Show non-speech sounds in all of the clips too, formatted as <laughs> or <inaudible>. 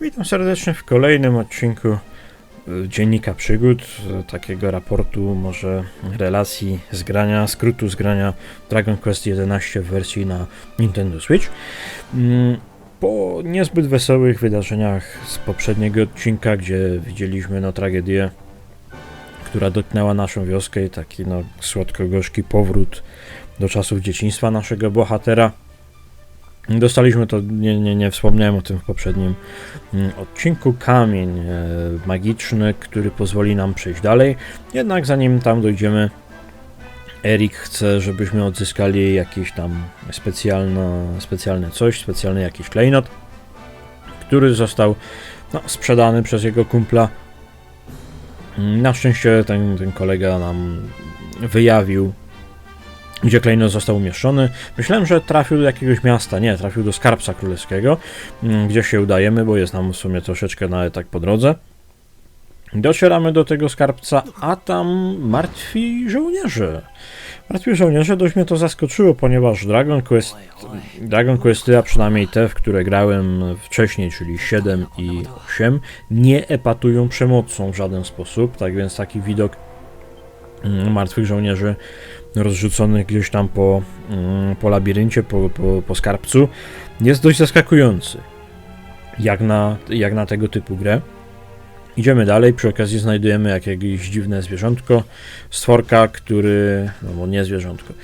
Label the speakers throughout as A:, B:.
A: Witam serdecznie w kolejnym odcinku y, Dziennika Przygód, y, takiego raportu, może relacji z grania, skrótu z grania Dragon Quest XI w wersji na Nintendo Switch. Mm, Po niezbyt wesołych wydarzeniach z poprzedniego odcinka, gdzie widzieliśmy no tragedię, która dotknęła naszą wioskę i taki no słodko-gorzki powrót do czasów dzieciństwa naszego bohatera. Dostaliśmy to, nie, nie, nie wspomniałem o tym w poprzednim mm, odcinku, kamień e, magiczny, który pozwoli nam przejść dalej. Jednak zanim tam dojdziemy, Erik chce, żebyśmy odzyskali jakieś tam specjalne, specjalne coś, specjalny jakiś klejnot, który został no, sprzedany przez jego kumpla. Na szczęście ten, ten kolega nam wyjawił, gdzie klejnot został umieszczony. Myślałem, że trafił do jakiegoś miasta. Nie, trafił do skarbca królewskiego, mm, gdzie się udajemy, bo jest nam w sumie troszeczkę nawet tak po drodze. Docieramy do tego skarbca, a tam martwi żołnierze. Martwi żołnierze dość mnie to zaskoczyło, ponieważ Dragon Quest, Dragon Questy, a przynajmniej te, w które grałem wcześniej, czyli 7 i 8, nie epatują przemocą w żaden sposób. Tak więc taki widok mm, martwych żołnierzy rozrzuconych gdzieś tam po, mm, po labiryncie, po, po, po skarbcu, jest dość zaskakujący. Jak na, jak na tego typu grę. Idziemy dalej, przy okazji znajdujemy jakieś dziwne zwierzątko, stworka, który, no nie zwierzątko,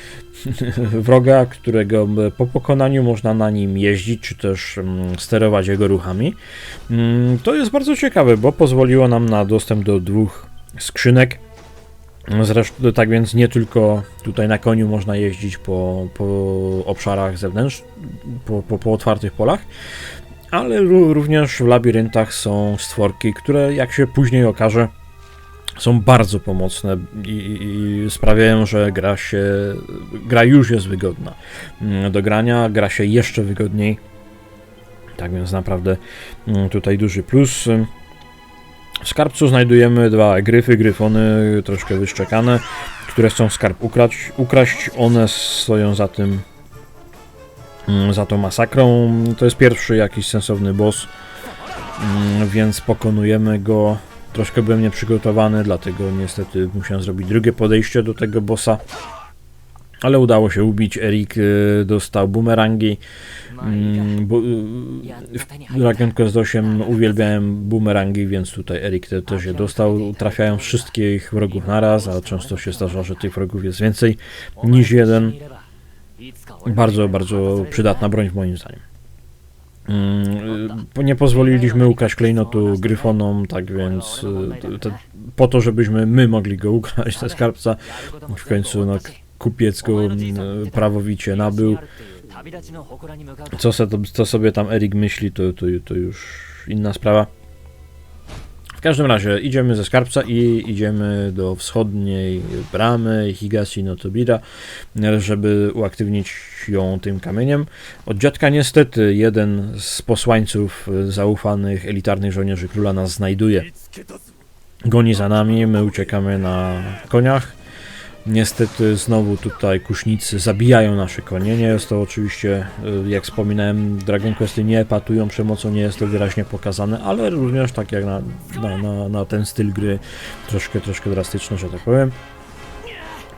A: <laughs> wroga, którego po pokonaniu można na nim jeździć, czy też mm, sterować jego ruchami. Mm, To jest bardzo ciekawe, bo pozwoliło nam na dostęp do dwóch skrzynek, Zresztą tak więc nie tylko tutaj na koniu można jeździć po, po obszarach zewnętrznych, po, po, po otwartych polach, ale ró- również w labiryntach są stworki, które jak się później okaże są bardzo pomocne i, i, i sprawiają, że gra się, gra już jest wygodna mm, do grania, gra się jeszcze wygodniej. Tak więc naprawdę mm, tutaj duży plus. W skarbcu znajdujemy dwa gryfy, gryfony troszkę wyszczekane, które chcą skarb ukraść. ukraść. One stoją za tym, mm, za tą masakrą. To jest pierwszy jakiś sensowny boss, mm, więc pokonujemy go. Troszkę byłem nieprzygotowany, dlatego niestety musiałem zrobić drugie podejście do tego bossa. Ale udało się ubić. Erik y, dostał bumerangi. Mm, bu, y, w Dragon Quest 8 uwielbiałem boomerangi, więc tutaj Erik te, też je dostał. Trafiają wszystkich wrogów naraz, a często się zdarza, że tych wrogów jest więcej niż jeden. Bardzo, bardzo przydatna broń w moim zdaniem. Mm, y, Nie pozwoliliśmy ukraść klejnotu gryfonom, tak więc y, te, po to, żebyśmy my mogli go ukraść ze skarbca, w końcu no, kupiec go prawowicie nabył. Co, se, co sobie tam Erik myśli, to, to, to już inna sprawa. W każdym razie idziemy ze skarbca i idziemy do wschodniej bramy Higashi no Tobira, żeby uaktywnić ją tym kamieniem. Od dziadka niestety jeden z posłańców zaufanych elitarnych żołnierzy króla nas znajduje. Goni za nami, my uciekamy na koniach. Niestety znowu tutaj kusznicy zabijają nasze konie. Nie jest to oczywiście, y, jak wspominałem, Dragon Questy nie epatują przemocą, nie jest to wyraźnie pokazane, ale również tak jak na, na, na, na ten styl gry troszkę, troszkę drastyczne, że tak powiem.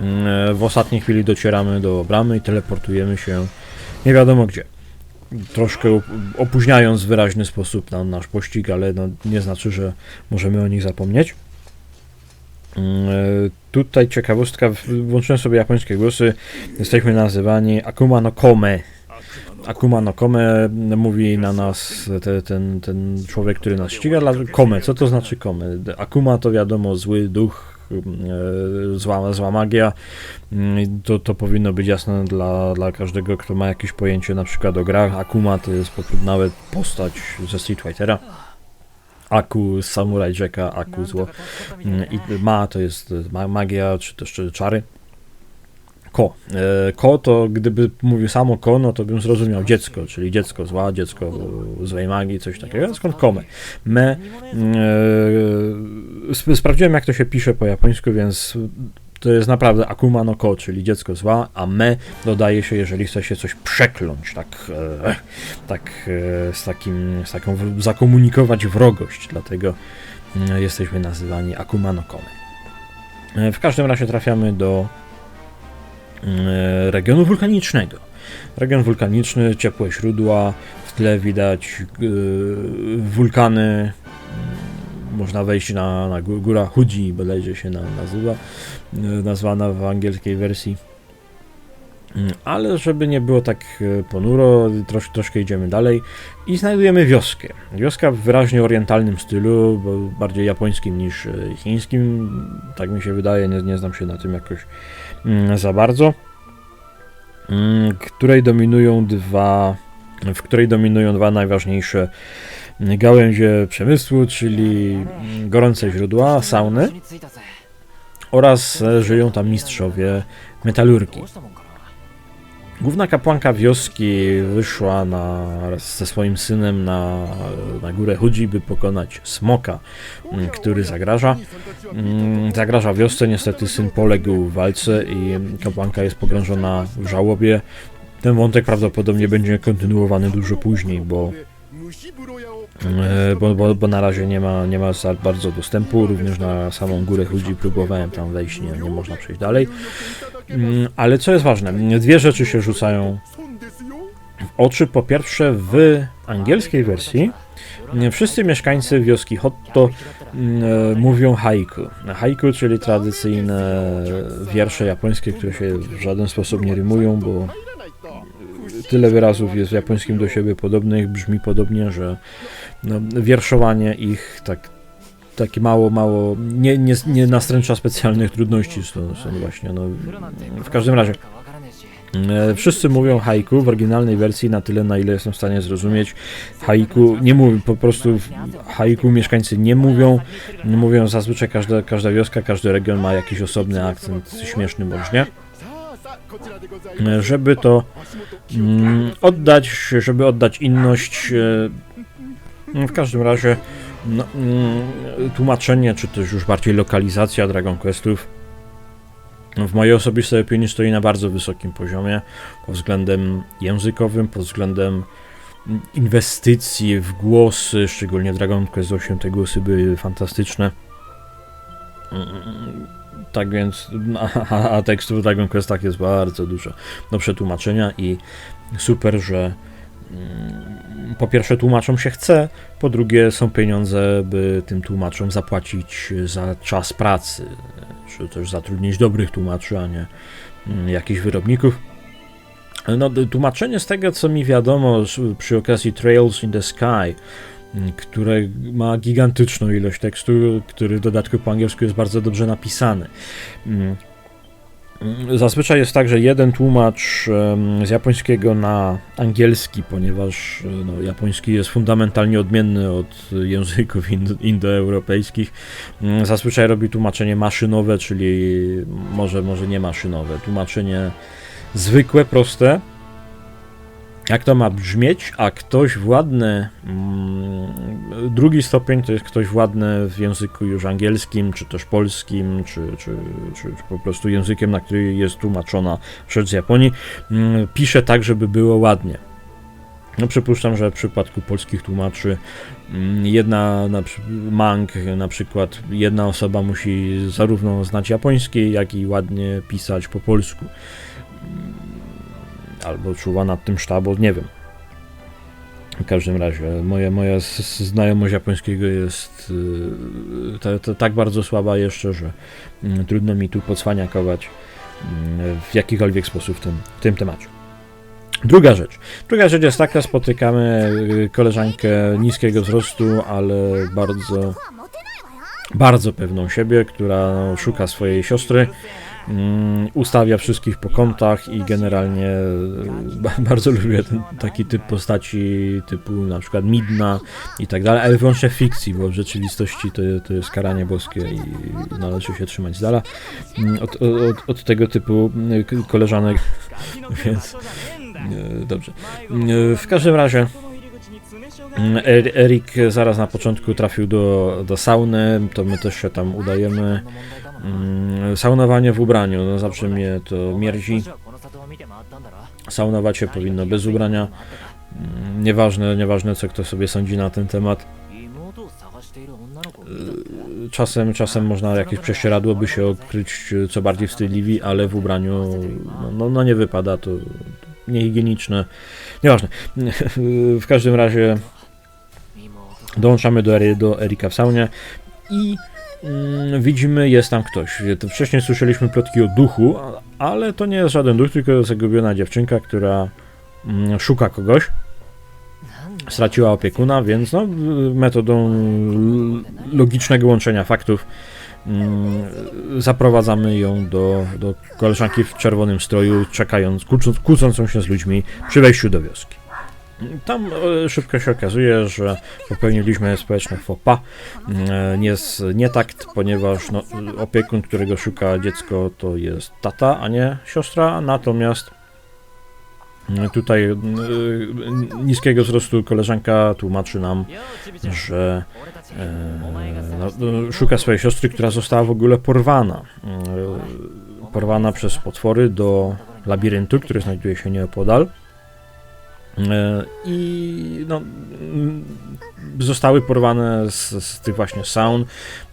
A: Mm, W ostatniej chwili docieramy do bramy i teleportujemy się nie wiadomo gdzie. Troszkę op- opóźniając w wyraźny sposób na nasz pościg, ale no, nie znaczy, że możemy o nich zapomnieć. E, Tutaj ciekawostka, włączyłem sobie japońskie głosy, jesteśmy nazywani Akuma no Kome. Akuma no Kome mówi na nas te, ten, ten człowiek, który nas ściga, Kome, co to znaczy Kome? Akuma to wiadomo zły duch, e, zła, zła magia, Mm, to, to powinno być jasne dla, dla każdego, kto ma jakieś pojęcie na przykład o grach. Akuma to jest nawet postać ze Street Fightera. Aku z Samurai Jacka, Aku zło. Mm, I ma to jest ma, magia, czy też czary. Ko. E, ko to gdyby mówił samo ko, no to bym zrozumiał dziecko, czyli dziecko zła, dziecko złej magii, coś takiego. Skąd kome? Me. E, sp- sprawdziłem jak to się pisze po japońsku, więc To jest naprawdę Akuma no Ko, czyli dziecko zła, a me dodaje się, jeżeli chce się coś przekląć, tak, e, tak e, z, takim, z taką zakomunikować wrogość, dlatego mm, jesteśmy nazywani Akuma no Kome. E, W każdym razie trafiamy do e, regionu wulkanicznego. Region wulkaniczny, ciepłe źródła, w tle widać e, wulkany, mm, można wejść na, na gó- góra Hudzi, bodajże się na, nazywa, e, nazwana w angielskiej wersji. Mm, Ale żeby nie było tak e, ponuro, trosz, troszkę idziemy dalej i znajdujemy wioskę. Wioska w wyraźnie orientalnym stylu, bardziej japońskim niż e, chińskim, tak mi się wydaje, nie, nie znam się na tym jakoś mm, za bardzo, mm, której dominują dwa, w której dominują dwa najważniejsze gałęzie przemysłu, czyli gorące źródła, sauny oraz e, żyją tam mistrzowie metalurgii. Główna kapłanka wioski wyszła na, ze swoim synem na, na górę Hudzi, by pokonać smoka, który zagraża. Zagraża wiosce, niestety syn poległ w walce i kapłanka jest pogrążona w żałobie. Ten wątek prawdopodobnie będzie kontynuowany dużo później, bo bo, bo, bo na razie nie ma, nie ma za bardzo dostępu, również na samą górę Hudzi próbowałem tam wejść, nie, nie można przejść dalej. Mm, Ale co jest ważne, dwie rzeczy się rzucają w oczy. Po pierwsze, w angielskiej wersji nie wszyscy mieszkańcy wioski Hotto mm, e, mówią haiku. Haiku, czyli tradycyjne wiersze japońskie, które się w żaden sposób nie rymują, bo tyle wyrazów jest w japońskim do siebie podobnych, brzmi podobnie, że wierszowanie ich tak takie mało, mało, nie, nie, nie nastręcza specjalnych trudności są właśnie, no, w każdym razie e, wszyscy mówią haiku w oryginalnej wersji na tyle, na ile jestem w stanie zrozumieć. Haiku nie mówią, po prostu haiku mieszkańcy nie mówią, mówią zazwyczaj każda, każda wioska, każdy region ma jakiś osobny akcent, śmieszny nie. E, Żeby to mm, oddać, żeby oddać inność. W każdym razie no, mm, tłumaczenie, czy też już bardziej lokalizacja Dragon Questów w mojej osobistej opinii stoi na bardzo wysokim poziomie pod względem językowym, pod względem mm, inwestycji w głosy, szczególnie Dragon Quest 8 te głosy były fantastyczne. Mm, Tak więc, <laughs> a, a- a tekstów w Dragon Questach jest bardzo dużo do przetłumaczenia i super, że po pierwsze tłumaczom się chce, po drugie są pieniądze, by tym tłumaczom zapłacić za czas pracy, czy też zatrudnić dobrych tłumaczy, a nie mm, jakichś wyrobników. No, tłumaczenie z tego, co mi wiadomo przy okazji Trails in the Sky, mm, które ma gigantyczną ilość tekstu, który w dodatku po angielsku jest bardzo dobrze napisany. Mm. Zazwyczaj jest tak, że jeden tłumacz z japońskiego na angielski, ponieważ e, no, japoński jest fundamentalnie odmienny od języków indo- indoeuropejskich. Mm, Zazwyczaj robi tłumaczenie maszynowe, czyli może, może nie maszynowe, tłumaczenie zwykłe, proste. Jak to ma brzmieć, a ktoś władny, mm, drugi stopień to jest ktoś władny w języku już angielskim, czy też polskim, czy, czy, czy, czy po prostu językiem, na który jest tłumaczona rzecz z Japonii, mm, pisze tak, żeby było ładnie. No przypuszczam, że w przypadku polskich tłumaczy mm, jedna na, mang na przykład jedna osoba musi zarówno znać japoński, jak i ładnie pisać po polsku. Albo czuwa nad tym sztabu, nie wiem. W każdym razie, moja, moja znajomość japońskiego jest ta, tak bardzo słaba jeszcze, że mm, trudno mi tu podswaniakować mm, w jakikolwiek sposób w tym, w tym temacie. Druga rzecz. Druga rzecz jest taka, spotykamy y, koleżankę niskiego wzrostu, ale bardzo, bardzo pewną siebie, która szuka swojej siostry, ustawia wszystkich po kątach i generalnie ba- <laughs> bardzo lubię ten taki typ postaci typu na przykład Midna i tak dalej, ale wyłącznie w fikcji, bo w rzeczywistości to, to jest karanie boskie i należy się trzymać z dala mm, od, od, od tego typu k- koleżanek, <laughs> więc e, dobrze. E, W każdym razie Mm, Er- Erik zaraz na początku trafił do, do sauny, to my też się tam udajemy. Mm, Saunowanie w ubraniu, no zawsze mnie to mierdzi. Saunować się powinno bez ubrania. Mm, Nieważne, nieważne co kto sobie sądzi na ten temat. Y, Czasem, czasem można jakieś prześcieradło by się okryć co bardziej wstydliwi, ale w ubraniu no, no, no nie wypada, to niehigieniczne. Nieważne. <laughs> W każdym razie dołączamy do, do Erika w saunie i widzimy, jest tam ktoś. To Wcześniej słyszeliśmy plotki o duchu, ale to nie jest żaden duch, tylko zagubiona dziewczynka, która mm, szuka kogoś. Straciła opiekuna, więc no, metodą logicznego łączenia faktów mm, zaprowadzamy ją do, do koleżanki w czerwonym stroju, czekając, kłócąc, kłócącą się z ludźmi przy wejściu do wioski. Tam e, szybko się okazuje, że popełniliśmy społeczne faux. E, Nie, nie takt, ponieważ no, opiekun, którego szuka dziecko, to jest tata, a nie siostra, natomiast e, tutaj e, niskiego wzrostu koleżanka tłumaczy nam, że no, szuka swojej siostry, która została w ogóle porwana. Porwana przez potwory do labiryntu, który znajduje się nieopodal. E, I no, zostały porwane z, z tych właśnie saun.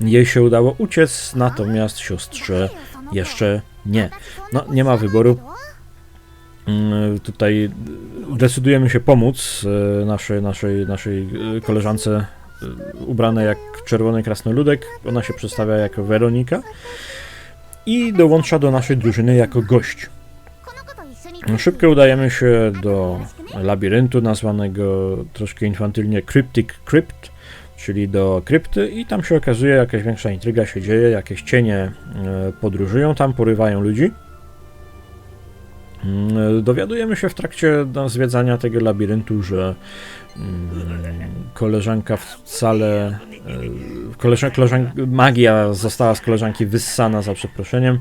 A: Jej się udało uciec, natomiast siostrze jeszcze nie. No, nie ma wyboru. Mm, Tutaj decydujemy się pomóc e, naszej, naszej, naszej e, koleżance ubranej jak czerwony krasnoludek. Ona się przedstawia jako Weronika i dołącza do naszej drużyny jako gość. Szybko udajemy się do labiryntu nazwanego troszkę infantylnie Cryptic Crypt, czyli do krypty i tam się okazuje jakaś większa intryga się dzieje, jakieś cienie e, podróżują tam, porywają ludzi. Mm, Dowiadujemy się w trakcie no, zwiedzania tego labiryntu, że mm, koleżanka wcale. e, Koleżan, koleżan, magia została z koleżanki wyssana za przeproszeniem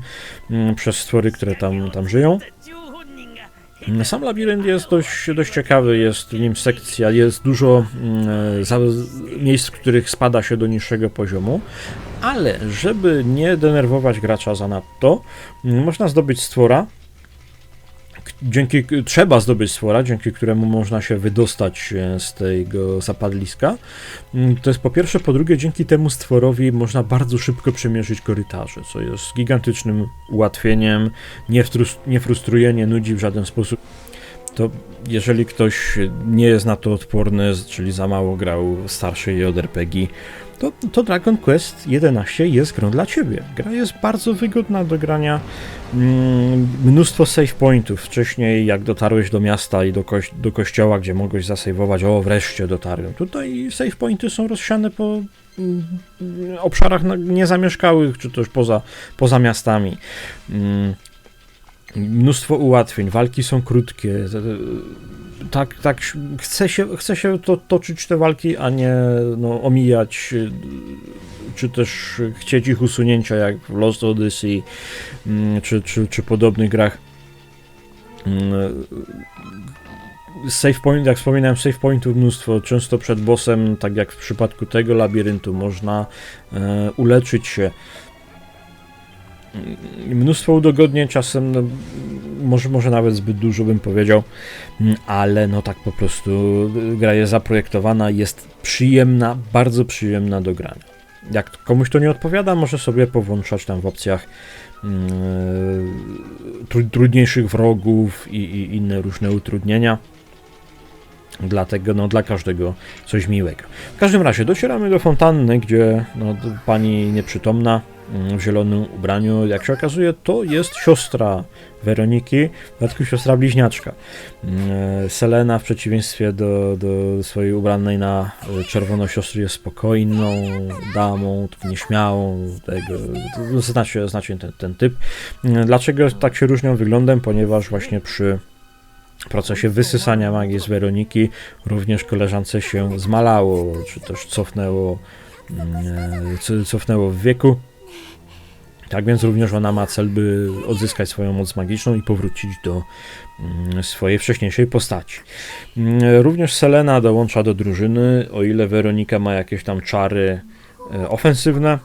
A: mm, przez stwory, które tam, tam żyją. Sam labirynt jest dość, dość ciekawy, jest w nim sekcja, jest dużo mm, za, miejsc, w których spada się do niższego poziomu, ale żeby nie denerwować gracza zanadto, mm, można zdobyć stwora, dzięki, trzeba zdobyć stwora, dzięki któremu można się wydostać e, z tego zapadliska. Mm, To jest po pierwsze, po drugie, dzięki temu stworowi można bardzo szybko przemierzyć korytarze, co jest gigantycznym ułatwieniem, nie, nie frustruje, nie nudzi w żaden sposób. To jeżeli ktoś nie jest na to odporny, czyli za mało grał starszej JRPG, to, to Dragon Quest 11 jest grą dla ciebie. Gra jest bardzo wygodna do grania. Mm, mnóstwo save pointów. Wcześniej, jak dotarłeś do miasta i do, koś- do kościoła, gdzie mogłeś zasejwować, o wreszcie dotarłem. Tutaj save pointy są rozsiane po mm, obszarach niezamieszkałych, czy też poza, poza miastami. Mm, Mnóstwo ułatwień, walki są krótkie. Tak, tak, chce się, chce się to, toczyć te walki, a nie no, omijać, y, czy też chcieć ich usunięcia, jak w Lost Odyssey, mm, czy, czy, czy podobnych grach. Mm, Save point, jak wspominałem, save pointów mnóstwo. Często przed bossem, tak jak w przypadku tego labiryntu, można e, uleczyć się. Mnóstwo udogodnień, czasem no, może, może nawet zbyt dużo bym powiedział, mm, ale no tak po prostu y, gra jest zaprojektowana, jest przyjemna, bardzo przyjemna do grania. Jak komuś to nie odpowiada, może sobie powłączać tam w opcjach tru, trudniejszych wrogów i, i inne różne utrudnienia. Dlatego, no, dla każdego coś miłego. W każdym razie docieramy do fontanny, gdzie no, pani nieprzytomna w zielonym ubraniu, jak się okazuje, to jest siostra Weroniki, w dodatku siostra bliźniaczka. Mm, Selena w przeciwieństwie do, do swojej ubranej na e, czerwono siostry jest spokojną damą, nieśmiałą, tego, znacie, znacie ten, ten typ. Mm, Dlaczego tak się różnią wyglądem? Ponieważ właśnie przy procesie wysysania magii z Weroniki również koleżance się zmalało, czy też cofnęło, mm, co- cofnęło w wieku. Tak więc również ona ma cel, by odzyskać swoją moc magiczną i powrócić do mm, swojej wcześniejszej postaci. Mm, Również Selena dołącza do drużyny, o ile Weronika ma jakieś tam czary e, ofensywne.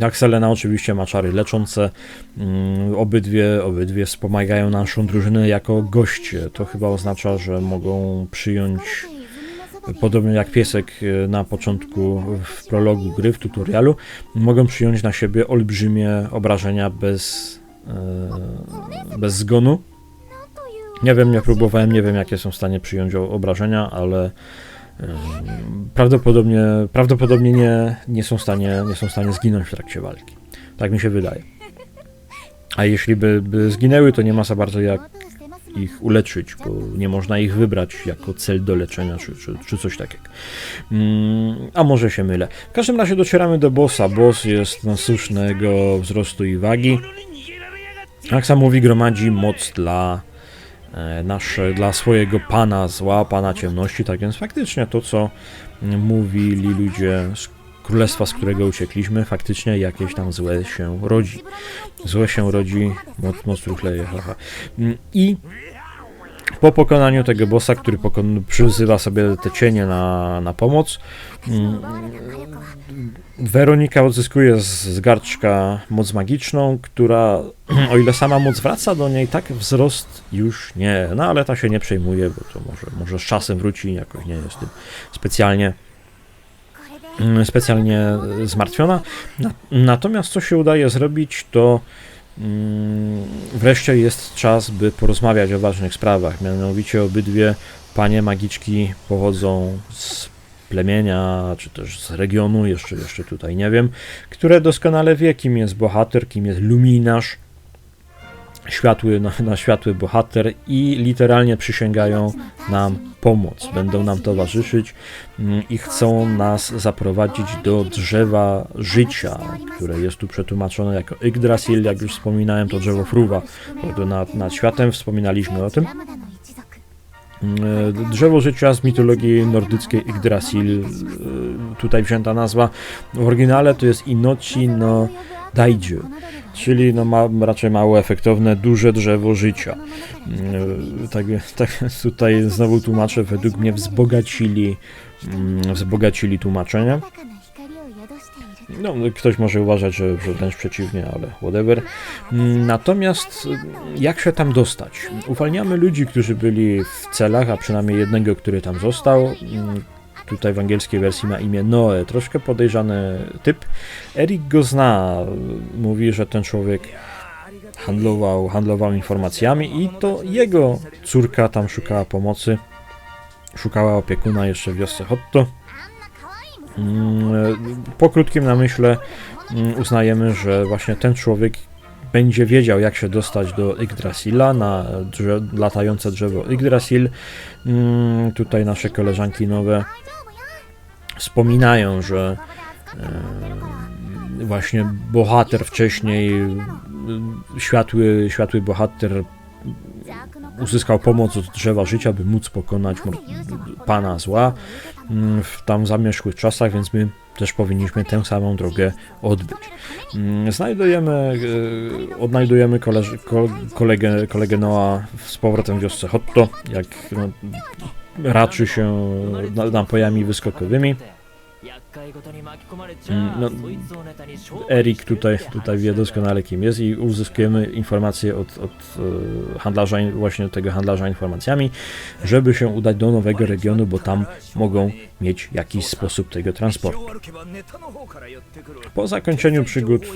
A: Jak Selena oczywiście ma czary leczące. Mm, Obydwie, obydwie wspomagają naszą drużynę jako goście. To chyba oznacza, że mogą przyjąć podobnie jak piesek e, na początku w prologu gry, w tutorialu, mogą przyjąć na siebie olbrzymie obrażenia bez, e, bez zgonu. Nie wiem, nie próbowałem, nie wiem jakie są w stanie przyjąć obrażenia, ale e, prawdopodobnie, prawdopodobnie nie, nie, są w stanie, nie są w stanie zginąć w trakcie walki. Tak mi się wydaje. A jeśli by, by zginęły, to nie ma za bardzo jak ich uleczyć, bo nie można ich wybrać jako cel do leczenia, czy, czy, czy coś takiego. Mm, a może się mylę. W każdym razie docieramy do bossa. Boss jest no, słusznego wzrostu i wagi. Jak sam mówi, gromadzi moc dla, e, nasze, dla swojego pana zła, pana ciemności. Tak więc faktycznie to, co mm, mówili ludzie z królestwa, z którego uciekliśmy, faktycznie jakieś tam złe się rodzi. Złe się rodzi, moc, moc truchleje, haha. Mm, I po pokonaniu tego bossa, który pokon- przyzywa sobie te cienie na, na pomoc, mm, Weronika odzyskuje z, z garczka moc magiczną, która, <clears throat> o ile sama moc wraca do niej, tak wzrost już nie. No ale ta się nie przejmuje, bo to może, może z czasem wróci, jakoś nie jest tym specjalnie specjalnie e, zmartwiona. Na, natomiast co się udaje zrobić, to mm, wreszcie jest czas, by porozmawiać o ważnych sprawach. Mianowicie obydwie panie magiczki pochodzą z plemienia, czy też z regionu, jeszcze, jeszcze tutaj nie wiem, które doskonale wie, kim jest bohater, kim jest luminarz, światły, na, na światły bohater i literalnie przysięgają nam pomoc, będą nam towarzyszyć mm, i chcą nas zaprowadzić do drzewa życia, które jest tu przetłumaczone jako Yggdrasil, jak już wspominałem, to drzewo fruwa, nad, nad światem wspominaliśmy o tym. Mm, Drzewo życia z mitologii nordyckiej Yggdrasil, y, tutaj wzięta nazwa. W oryginale to jest Inochi no Daiju, czyli no ma, raczej mało efektowne, duże drzewo życia. Mm, Tak, tak tutaj znowu tłumaczę, według mnie wzbogacili, mm, wzbogacili tłumaczenia. No, ktoś może uważać, że, że wręcz przeciwnie, ale whatever. Natomiast y, jak się tam dostać? Uwalniamy ludzi, którzy byli w celach, a przynajmniej jednego, który tam został. Mm, Tutaj w angielskiej wersji ma imię Noe, troszkę podejrzany typ. Erik go zna, mówi, że ten człowiek handlował, handlował informacjami i to jego córka tam szukała pomocy. Szukała opiekuna jeszcze w wiosce Hotto. Mm, Po krótkim namyśle mm, uznajemy, że właśnie ten człowiek będzie wiedział, jak się dostać do Yggdrasila, na drze latające drzewo Yggdrasil. Mm, Tutaj nasze koleżanki nowe wspominają, że e, właśnie bohater wcześniej, e, światły, światły bohater uzyskał pomoc od drzewa życia, by móc pokonać pana zła mm, w tam zamierzchłych czasach, więc my też powinniśmy tę samą drogę odbyć. Mm, Znajdujemy, e, odnajdujemy koleż- ko- kolegę, kolegę Noa z powrotem w wiosce Hotto, jak no, raczy się na- napojami wyskokowymi.
B: Mm,
A: no, Erik tutaj, tutaj wie doskonale kim jest i uzyskujemy informacje od, od e, handlarza, właśnie tego handlarza informacjami, żeby się udać do nowego regionu, bo tam mogą mieć jakiś sposób tego transportu. Po zakończeniu przygód e,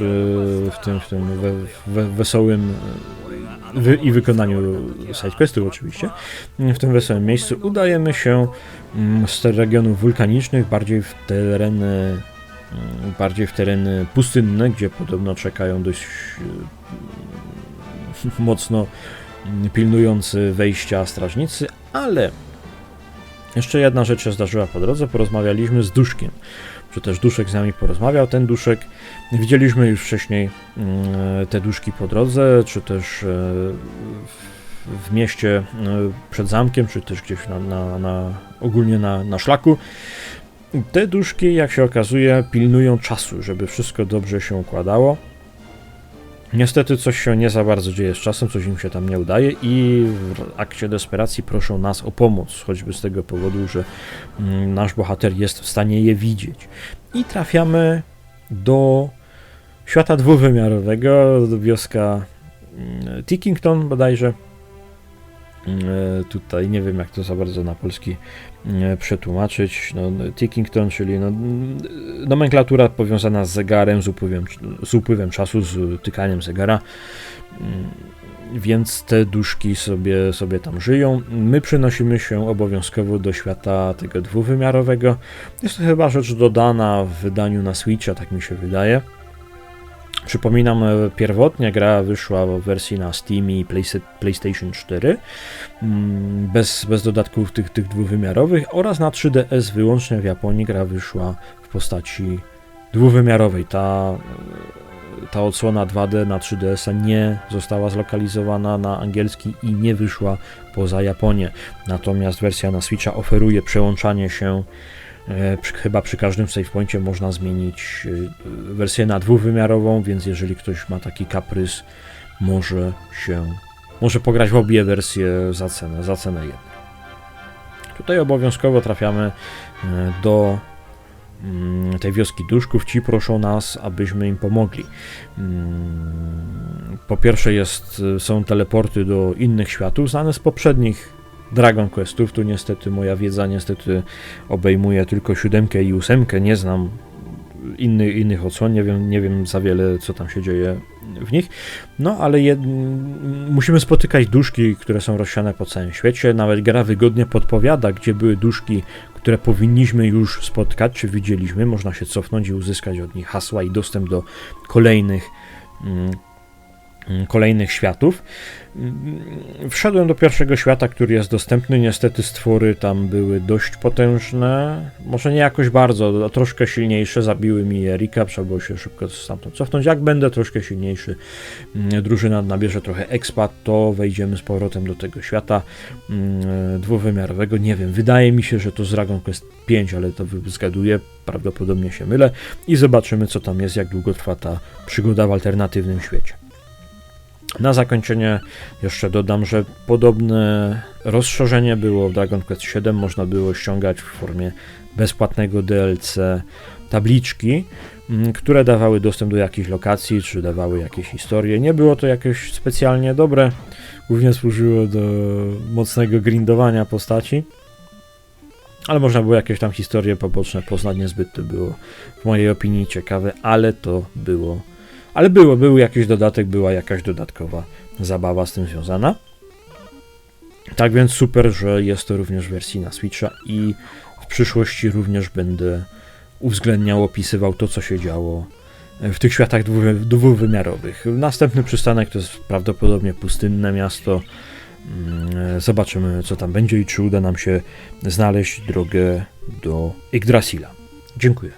A: w tym, w tym we, we, wesołym wy, i wykonaniu sidequestu oczywiście, w tym wesołym miejscu udajemy się mm, z regionów wulkanicznych bardziej w tereny mm, bardziej w tereny pustynne, gdzie podobno czekają dość e, <laughs> mocno mm, pilnujący wejścia strażnicy, ale jeszcze jedna rzecz się zdarzyła po drodze, porozmawialiśmy z Duszkiem, czy też Duszek z nami porozmawiał, ten Duszek, widzieliśmy już wcześniej mm, te duszki po drodze, czy też e, w- mieście e, przed zamkiem, czy też gdzieś na, na, na ogólnie na, na szlaku. Te duszki, jak się okazuje, pilnują czasu, żeby wszystko dobrze się układało. Niestety coś się nie za bardzo dzieje z czasem, coś im się tam nie udaje i w akcie desperacji proszą nas o pomoc, choćby z tego powodu, że mm, nasz bohater jest w stanie je widzieć. I trafiamy do świata dwuwymiarowego, do wioska mm, Tickington bodajże. E, Tutaj nie wiem, jak to za bardzo na polski e, przetłumaczyć. No, Tickington, czyli no, nomenklatura powiązana z zegarem, z upływem, z upływem czasu, z tykaniem zegara. Mm, Więc te duszki sobie, sobie tam żyją. My przenosimy się obowiązkowo do świata tego dwuwymiarowego. Jest to chyba rzecz dodana w wydaniu na Switcha, tak mi się wydaje. Przypominam, e, pierwotnie gra wyszła w wersji na Steam i Playsta- PlayStation 4 mm, bez, bez dodatków tych, tych dwuwymiarowych oraz na 3DS wyłącznie w Japonii gra wyszła w postaci dwuwymiarowej. Ta, e, ta odsłona 2D na 3DS-a nie została zlokalizowana na angielski i nie wyszła poza Japonię. Natomiast wersja na Switcha oferuje przełączanie się chyba przy każdym save poincie można zmienić e, wersję na dwuwymiarową, więc jeżeli ktoś ma taki kaprys, może się może pograć w obie wersje za cenę, za cenę. Tutaj obowiązkowo trafiamy e, do mm, tej wioski duszków. Ci proszą nas, abyśmy im pomogli. Mm, Po pierwsze jest, są teleporty do innych światów, znane z poprzednich Dragon Questów. Tu niestety moja wiedza niestety obejmuje tylko siódemkę i ósemkę. Nie znam inny, innych odsłon, nie wiem, nie wiem za wiele, co tam się dzieje w nich. No, ale jed... musimy spotykać duszki, które są rozsiane po całym świecie. Nawet gra wygodnie podpowiada, gdzie były duszki, które powinniśmy już spotkać, czy widzieliśmy. Można się cofnąć i uzyskać od nich hasła i dostęp do kolejnych mm, kolejnych światów. Wszedłem do pierwszego świata, który jest dostępny. Niestety stwory tam były dość potężne. Może nie jakoś bardzo, a troszkę silniejsze. Zabiły mi Erika, trzeba było się szybko stamtąd cofnąć. Jak będę troszkę silniejszy, drużyna nabierze trochę expa, to wejdziemy z powrotem do tego świata dwuwymiarowego. Nie wiem, wydaje mi się, że to z Dragon Quest 5, ale to zgaduję, prawdopodobnie się mylę. I zobaczymy, co tam jest, jak długo trwa ta przygoda w alternatywnym świecie. Na zakończenie jeszcze dodam, że podobne rozszerzenie było w Dragon Quest VII. Można było ściągać w formie bezpłatnego DLC tabliczki, mm, które dawały dostęp do jakichś lokacji, czy dawały jakieś historie. Nie było to jakieś specjalnie dobre, głównie służyło do mocnego grindowania postaci. Ale można było jakieś tam historie poboczne poznać, niezbyt to było w mojej opinii ciekawe, ale to było ale było, był jakiś dodatek, była jakaś dodatkowa zabawa z tym związana. Tak więc super, że jest to również w wersji na Switcha i w przyszłości również będę uwzględniał, opisywał to, co się działo w tych światach dwu- dwuwymiarowych. Następny przystanek to jest prawdopodobnie pustynne miasto. Mm, Zobaczymy, co tam będzie i czy uda nam się znaleźć drogę do Yggdrasila. Dziękuję.